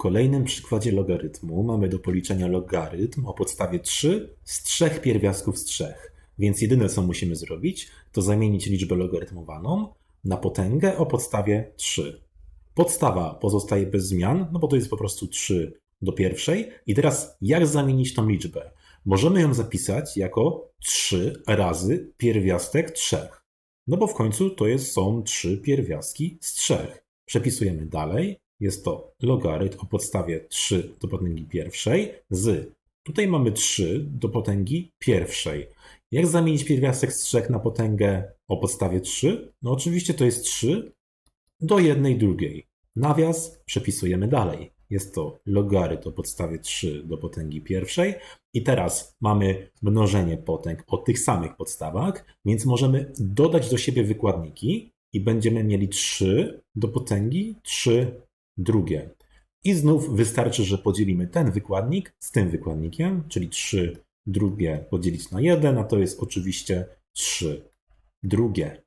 kolejnym przykładzie logarytmu mamy do policzenia logarytm o podstawie 3 z trzech pierwiastków z trzech. Więc jedyne co musimy zrobić, to zamienić liczbę logarytmowaną na potęgę o podstawie 3. Podstawa pozostaje bez zmian, no bo to jest po prostu 3 do pierwszej. I teraz jak zamienić tą liczbę? Możemy ją zapisać jako 3 razy pierwiastek 3. No bo w końcu to jest, są 3 pierwiastki z 3. Przepisujemy dalej. Jest to logarytm o podstawie 3 do potęgi pierwszej z. Tutaj mamy 3 do potęgi pierwszej. Jak zamienić pierwiastek z 3 na potęgę o podstawie 3? No oczywiście to jest 3 do jednej drugiej. Nawias przepisujemy dalej. Jest to logarytm o podstawie 3 do potęgi pierwszej. I teraz mamy mnożenie potęg o tych samych podstawach, więc możemy dodać do siebie wykładniki i będziemy mieli 3 do potęgi 3 drugie. I znów wystarczy, że podzielimy ten wykładnik z tym wykładnikiem, czyli 3 drugie podzielić na 1, a to jest oczywiście 3 drugie.